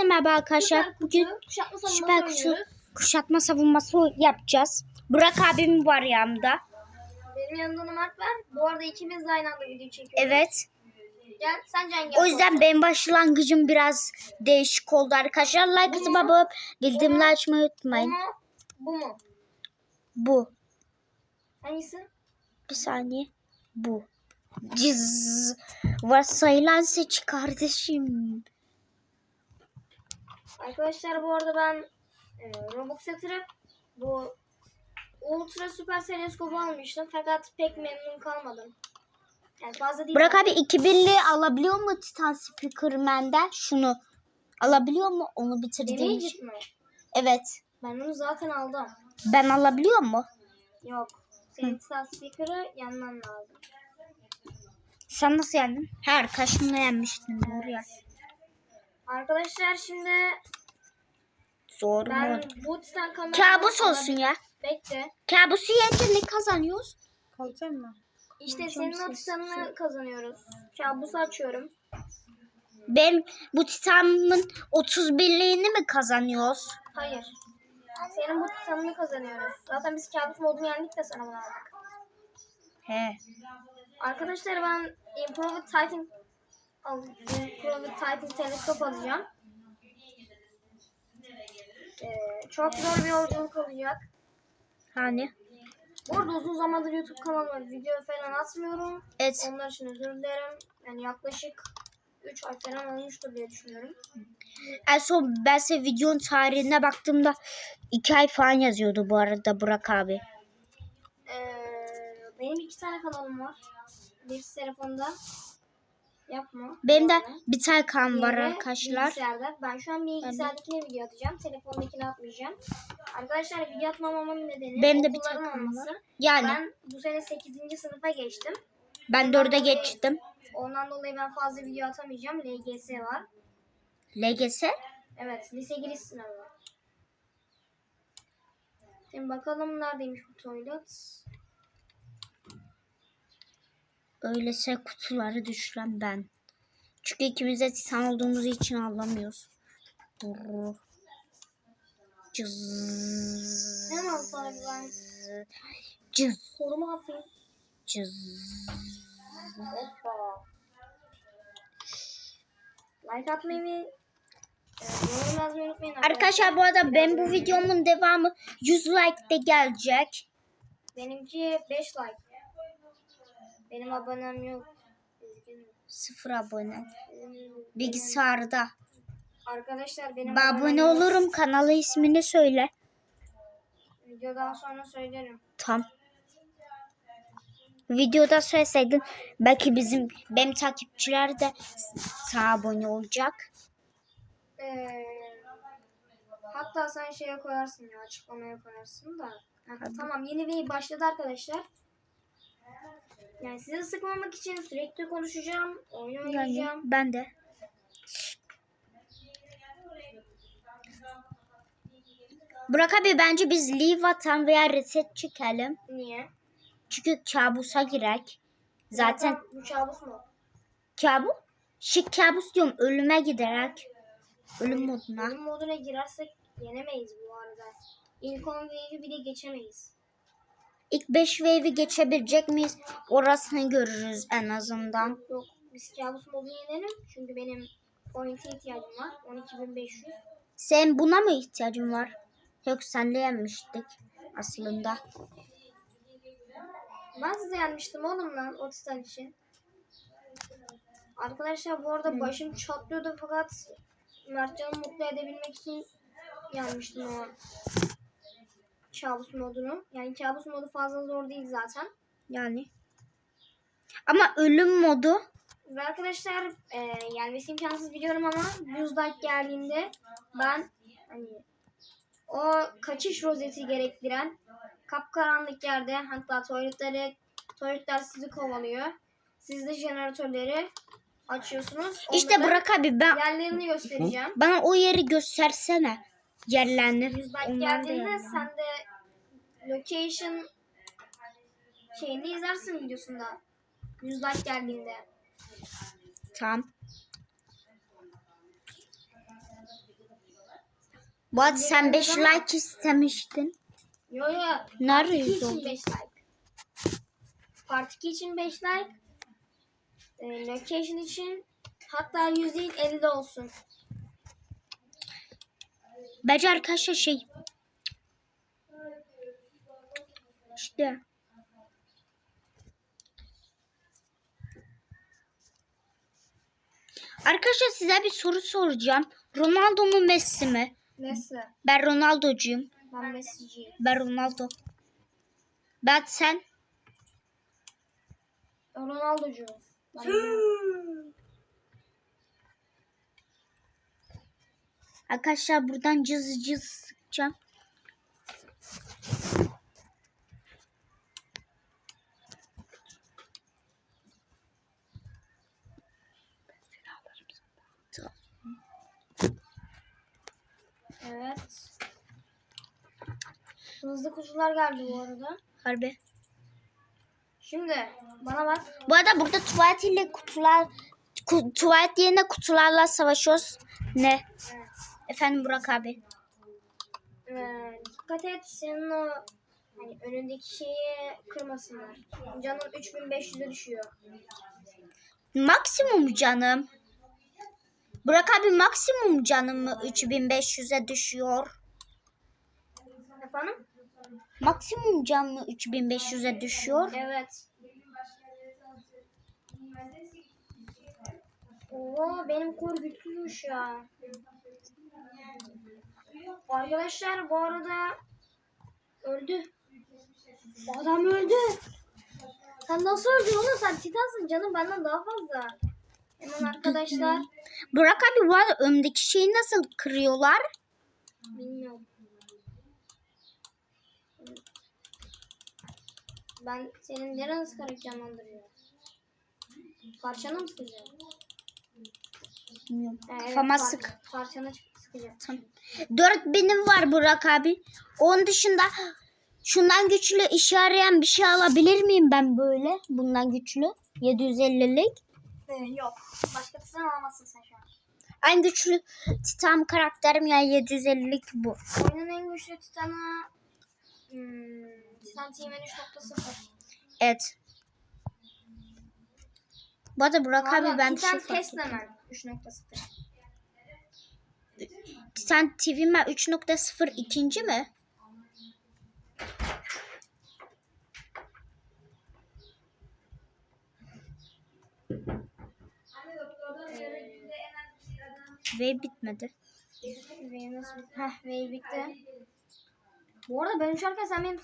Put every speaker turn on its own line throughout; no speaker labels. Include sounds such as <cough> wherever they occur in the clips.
Herkese merhaba arkadaşlar.
Süper
Bugün
kuşatma
süper
oynuyoruz.
kuşatma savunması yapacağız. Burak abim var yanımda.
Benim yanımda da Mert var. Bu arada ikimiz de aynı anda video çekiyoruz.
Evet.
Gel sen Can gel.
O yüzden benim başlangıcım biraz değişik oldu arkadaşlar. Like atıp abone olup bildirimleri açmayı
Bu
unutmayın.
mu? Bu mu?
Bu.
Hangisi?
Bir saniye. Bu. Cız. Varsayılan seç kardeşim.
Arkadaşlar bu arada ben e, Robux yatırıp bu Ultra Süper Teleskopu almıştım. Fakat pek memnun kalmadım. Yani fazla değil.
Burak abi 2000'li alabiliyor mu Titan Speakerman'den? Şunu. Alabiliyor mu? Onu
Demeyecek
için.
mi?
Evet.
Ben onu zaten aldım.
Ben alabiliyor mu?
Yok. Senin Titan Speaker'ı yanman lazım.
Sen nasıl yendin? Her kaşımla yenmiştin doğru ya.
Arkadaşlar şimdi
Zor
ben
mu?
bu Titan kamerayı...
Kabus olsun ya.
Bekle.
Kabusu yiyince ne kazanıyoruz?
Kalacak mı?
İşte senin o titanını kazanıyoruz. Kabusu açıyorum.
Ben bu titanın 31'liğini mi kazanıyoruz?
Hayır. Senin bu titanını kazanıyoruz. Zaten biz kabus modunu yendik de sana bunu aldık.
He.
Arkadaşlar ben Improved Titan al- Improved Titan teleskop alacağım. Ee, çok zor bir yolculuk olacak.
Hani?
Bu arada uzun zamandır YouTube kanalıma video falan atmıyorum.
Evet.
Onlar için özür dilerim. Yani yaklaşık 3 ay falan olmuştur diye düşünüyorum.
En son ben size videonun tarihine baktığımda 2 ay falan yazıyordu bu arada Burak abi.
Ee, benim iki tane kanalım var. Birisi telefonda. Yapma.
Benim de bir tane kan var arkadaşlar.
Bilgisayarda. Ben şu an bilgisayardakine video atacağım. Telefondakine atmayacağım. Arkadaşlar video atmamamın nedeni
Benim de bir tane
olması.
var. Yani
Ben bu sene 8. sınıfa geçtim.
ben
ondan
4'e
dolayı-
geçtim.
Ondan dolayı ben fazla video atamayacağım. LGS var.
LGS
Evet, lise giriş sınavı. Şimdi bakalım neredeymiş bu tuvalet.
Öylese kutuları düşüren ben. Çünkü ikimiz de titan olduğumuz için anlamıyoruz. Brrr. Cız.
Güven.
Cız.
Koruma atayım.
Cız.
Hoppa. Like atmayı ve e.
Arkadaşlar bu arada ben bu videomun devamı 100 like de gelecek.
Benimki 5 like. Benim abonem yok. Üzgünüm.
Sıfır abone. Bilgisayarda.
Arkadaşlar benim
Ben abone
yok.
olurum. Kanalı ismini söyle.
Videodan sonra söylerim.
Tam. Videoda söyleseydin belki bizim benim takipçiler de sana abone olacak.
Ee, hatta sen şeye koyarsın ya açıklamaya koyarsın da. Ha, tamam yeni bir başladı arkadaşlar. Yani sizi sıkmamak için sürekli konuşacağım. Oyun
Yani
oynayacağım.
ben de. Burak abi bence biz leave atan veya reset çekelim.
Niye?
Çünkü kabusa girek. Zaten
bu kabus mu?
kabus. Şık kabus diyorum ölüme giderek. Ölüm moduna.
Oyun moduna girersek yenemeyiz bu arada. İlk 10 wave'i bile geçemeyiz.
İlk 5 wave'i geçebilecek miyiz? Orasını görürüz en azından.
Yok biz kabus modunu yenelim. Çünkü benim point'e ihtiyacım var. 12500.
Sen buna mı ihtiyacın var? Yok senle yenmiştik aslında.
Ben size yenmiştim oğlum lan o titan için. Arkadaşlar bu arada başım çatlıyordu fakat Mertcan'ı mutlu edebilmek için yenmiştim o kabus modunu. Yani kabus modu fazla zor değil zaten.
Yani. Ama ölüm modu
Ve arkadaşlar e, yenmesi imkansız biliyorum ama 100 like geldiğinde ben hani o kaçış rozeti gerektiren kapkaranlık yerde hatta tuvaletleri tuvaletler sizi kovalıyor. Siz de jeneratörleri açıyorsunuz.
İşte
Onların
Burak abi ben
yerlerini göstereceğim.
bana o yeri göstersene. Yerlerini.
100 like
Onlar da
geldiğinde sen de location şeyini izlersin videosunda. 100 like geldiğinde.
Tamam. Bu arada sen 5
Ama-
like istemiştin.
Yo yo.
Nerede
Part 2
yüz
için
oldu?
5 like. Part 2 için 5 like. Ee, location için hatta 100 değil 50 de olsun.
Bence arkadaşlar şey. İşte. Arkadaşlar size bir soru soracağım. Ronaldo mu Messi mi?
Messi.
Ben Ronaldo'cuyum.
Ben Messi'ciyim.
Ben Ronaldo. Ben sen.
Ronaldo'cuyum.
Arkadaşlar buradan cız cız sıkacağım.
Evet. Kutular geldi bu arada.
Harbi.
Şimdi bana bak.
Bu arada burada tuvalet ile kutular ku, tuvalet yerine kutularla savaşıyoruz. Ne?
Evet.
Efendim Burak abi.
Ee, dikkat et senin o hani önündeki şeyi kırmasınlar. Canın 3500'e düşüyor.
Maksimum canım. Burak abi maksimum canım mı 3500'e düşüyor?
Efendim?
Maksimum can mı 3500'e düşüyor?
Evet. Oo benim kor güçsüzmüş ya. Arkadaşlar bu arada öldü. Adam öldü. Sen nasıl öldün oğlum? Sen titansın canım benden daha fazla. Hemen arkadaşlar.
Burak abi bu arada önümdeki şeyi nasıl kırıyorlar?
Bilmiyorum. Ben senin nereni sıkarak canlandırıyorum? Parçanı mı sıkacağım?
Bilmiyorum.
Evet,
Kafama
par-
sık.
Parçanı sıkacağım.
Tamam. Dört benim var Burak abi. Onun dışında şundan güçlü işe yarayan bir şey alabilir miyim ben böyle? Bundan güçlü. 750'lik.
Ee, yok. Başkasından alamazsın sen şu an.
En güçlü Titan karakterim ya 750'lik bu.
Oyunun en güçlü titanı hmm, Team 3.0.
Evet. Bu arada Burak
Valla
abi ben
Titan
şey fark ettim.
Testament 3.0.
Titan TV'me 3.0 ikinci mi? Ve bitmedi.
Ve nasıl? Heh ve bitti. Bu arada ben uçarken sen benim...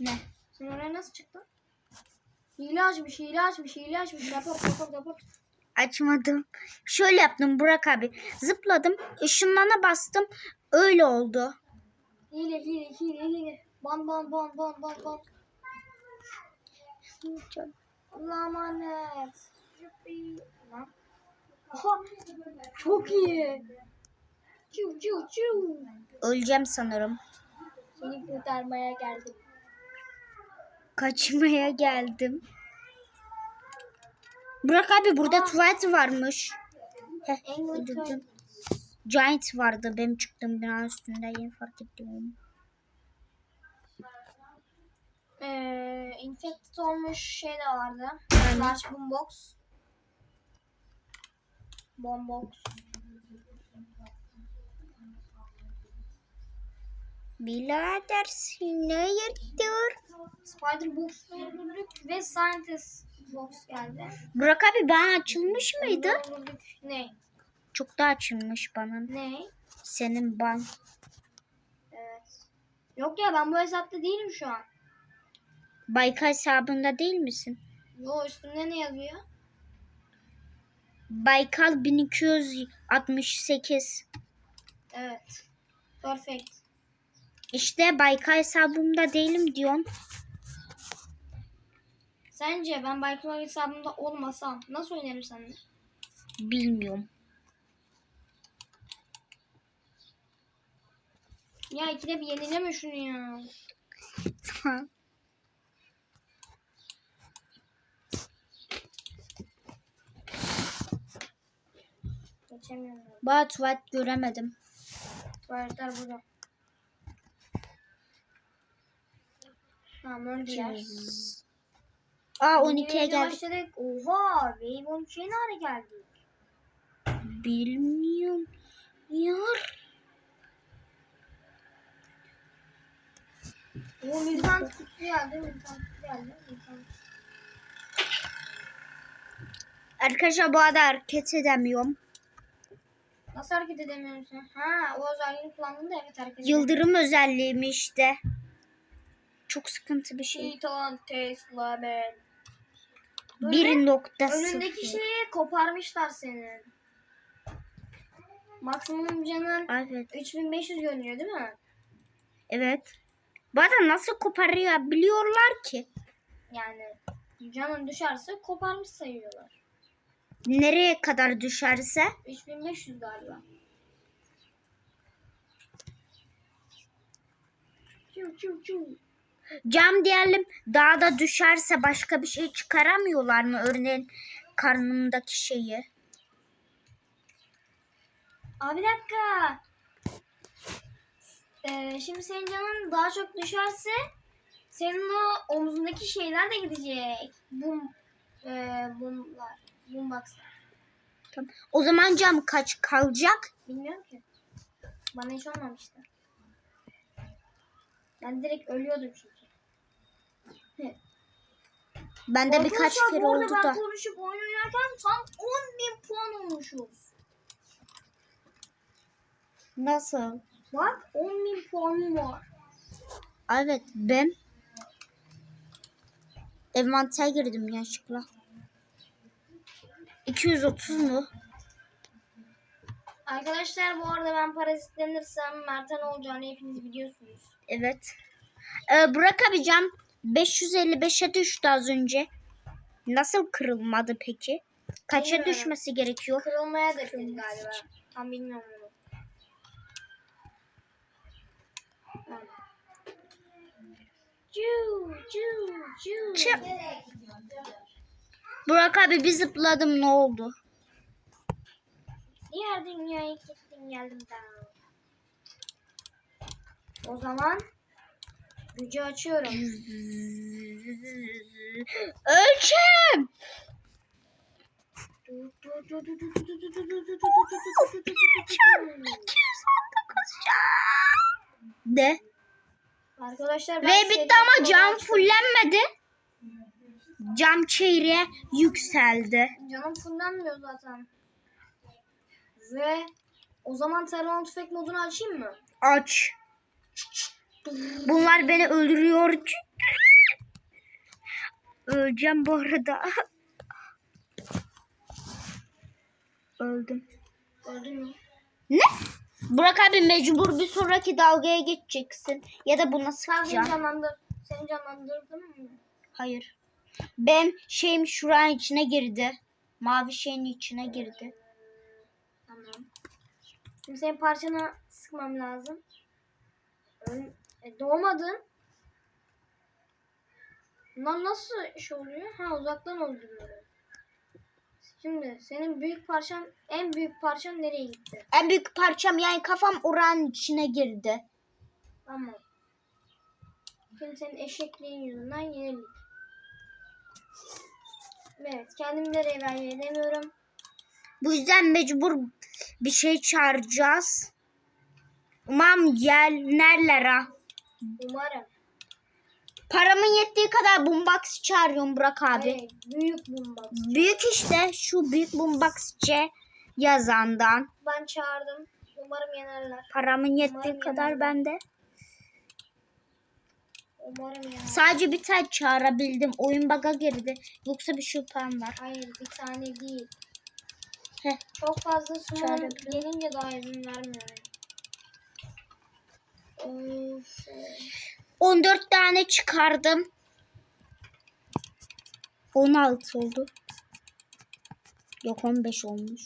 Ne?
Sen oraya nasıl çıktın? Hile açmış, hile açmış, hile açmış. Rapor, rapor, rapor.
Açmadım. Şöyle yaptım Burak abi. Zıpladım. ışınlana bastım. Öyle oldu.
Hile, hile, hile, hile. Ban, ban, ban, ban, ban, ban. Allah'a emanet. Aha, çok iyi. Çiu çiu çiu.
Öleceğim sanırım.
Seni kurtarmaya geldim.
Kaçmaya geldim. Burak abi burada tuvalet varmış. Heh, öldürdüm. Giant vardı. Benim çıktığım binanın üstünde yeni fark ettim onu.
Ee, infected olmuş şey de vardı. Large boombox. Bombox.
Birader seni yırtıyor.
Spider box öldürdük ve scientist box geldi.
Burak abi ben açılmış mıydı?
Ne?
Çok da açılmış bana.
Ne?
Senin ban.
Evet. Yok ya ben bu hesapta değilim şu an.
Bayka hesabında değil misin?
Yo üstünde ne yazıyor?
Baykal 1268.
Evet. Perfect.
İşte Bayka hesabımda değilim diyorsun.
Sence ben Baykular hesabımda olmasam nasıl oynarım seninle?
Bilmiyorum.
Ya ikide bir yenileme şunu ya. <laughs> Geç. Geçemiyorum.
Bana tuvalet göremedim.
Tuvaletler burada. Tamam öldüler.
Aa
Yeni
12'ye
videoya
geldik.
başladık. Oha Wave 12'ye ne hale geldik?
Bilmiyorum. Yar.
O mutant kutusu geldi. Mutant kutusu geldi. Mutant.
Arkadaşlar bu arada hareket edemiyorum.
Nasıl hareket edemiyorsun? Ha o özelliğini kullandın da evet hareket.
Yıldırım özelliğimi işte. Çok sıkıntı bir şey.
Titan Tesla ben.
1.0
Önündeki şeyi koparmışlar senin. Maksimum canın
Evet.
3500 görünüyor değil mi?
Evet. Arada nasıl koparıyor biliyorlar ki.
Yani canın düşerse koparmış sayıyorlar.
Nereye kadar düşerse
3500 galiba. Çu çu çu.
Cam diyelim daha da düşerse başka bir şey çıkaramıyorlar mı? Örneğin karnımdaki şeyi.
Aa bir dakika. Ee, şimdi senin canın daha çok düşerse senin o omzundaki şeyler de gidecek. Bum, e, bumlar, boomboxlar.
Tamam. O zaman cam kaç kalacak?
Bilmiyorum ki. Bana hiç olmamıştı. Ben direkt ölüyordum çünkü.
Bende birkaç
Arkadaşlar,
kere
bu arada
oldu
ben
da.
konuşup oyun oynarken tam 10.000 puan olmuşuz.
Nasıl?
Bak 10.000 puanım var.
Evet ben envanter girdim yanlışlıkla. 230 mu?
Arkadaşlar bu arada ben parazitlenirsem Mert'e ne olacağını hepiniz biliyorsunuz.
Evet. Ee, Burak abi cam 555'e düştü az önce. Nasıl kırılmadı peki? Kaça
Bilmiyorum.
düşmesi gerekiyor?
Kırılmaya da galiba. Tam bilmiyorum.
Çık. Burak abi bir zıpladım ne oldu?
Diğer dünyaya gittim geldim daha. O zaman gücü açıyorum.
Ölçüm. De.
Arkadaşlar
Ve bitti ama cam fullenmedi. Cam çeyreğe yükseldi.
Canım fullenmiyor zaten. Ve o zaman termal tüfek modunu açayım mı?
Aç. Bunlar beni öldürüyor. Öleceğim bu arada. Öldüm.
Gördün mü?
Ne? Burak abi mecbur bir sonraki dalgaya geçeceksin. Ya da buna
Sen
sıkacağım.
canlandır. Seni canlandırdım mı?
Hayır. Ben şeyim şuranın içine girdi. Mavi şeyin içine girdi.
Tamam. Şimdi senin parçanı sıkmam lazım. Ön- E, doğmadın. Lan nasıl iş oluyor? Ha uzaktan öldürüyorum. Şimdi senin büyük parçan, en büyük parçan nereye gitti?
En büyük parçam yani kafam oranın içine girdi.
Tamam. Şimdi senin eşekliğin yüzünden yenildik. Evet kendimi de revive edemiyorum.
Bu yüzden mecbur bir şey çağıracağız. Umarım yerlerler ha.
Umarım.
Paramın yettiği kadar boombox çağırıyorum Burak abi.
Evet, büyük bomba.
Büyük işte şu büyük boombox C yazandan.
Ben çağırdım. Umarım yenerler.
Paramın yettiği
Umarım
kadar bende.
Umarım yenerler.
Sadece bir tane çağırabildim. Oyun bug'a girdi. Yoksa bir şüphem var.
Hayır bir tane değil.
Heh.
Çok fazla summon gelince daha izin vermiyor. Of.
14 tane çıkardım. 16 oldu. Yok 15 olmuş.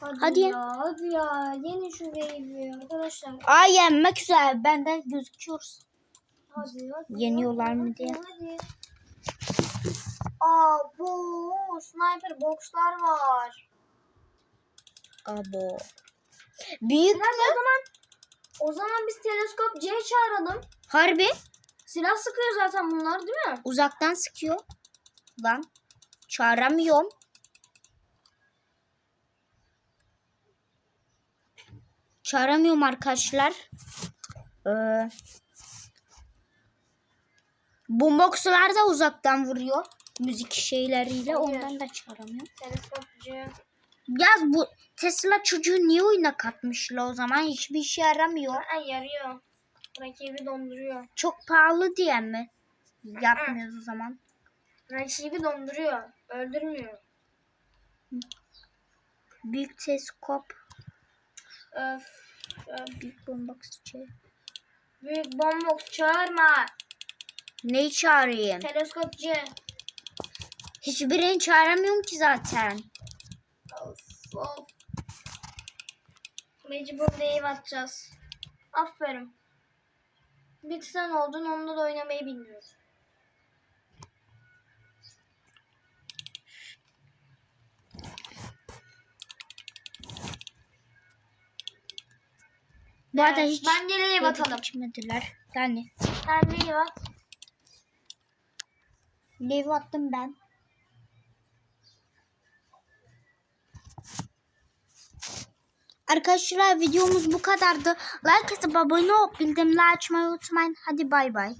Hadi,
Hadi.
ya hadi ya. Yeni şu wave'i arkadaşlar.
Ay yenmek üzere. Benden gözüküyoruz.
Hadi hadi.
Yeniyorlar
hadi,
mı diye.
Hadi. Aa bu sniper boxlar var.
Abo. Büyük
Nerede o zaman? O zaman biz teleskop C çağıralım.
harbi
Silah sıkıyor zaten bunlar değil mi?
uzaktan sıkıyor. Lan çağıramıyorum. Çağıramıyorum arkadaşlar. Ee, boomboxlar da uzaktan vuruyor. Müzik şeyleriyle ondan da çağıramıyorum.
Teleskop C.
Ya bu Tesla çocuğu niye oyuna katmışlar o zaman? Hiçbir işe yaramıyor.
Ha, yarıyor. Rakibi donduruyor.
Çok pahalı diye mi? Yapmıyoruz o zaman.
Rakibi donduruyor. Öldürmüyor.
Büyük teleskop,
Öf. öf.
büyük boombox şey.
Büyük bombox çağırma.
Neyi çağırayım?
Teleskop C.
Hiçbirini çağıramıyorum ki zaten.
Of. Mecbur deyip atacağız. Aferin. Bir sen oldun onunla da oynamayı bilmiyoruz.
Bu arada
Evet,
hiç
bence L'ye
yedi
batalım.
geçmediler. Yani
Sen L'ye bat.
lev attım ben. Arkadaşlar videomuz bu kadardı. Like atıp abone olup bildirimleri açmayı unutmayın. Hadi bay bay.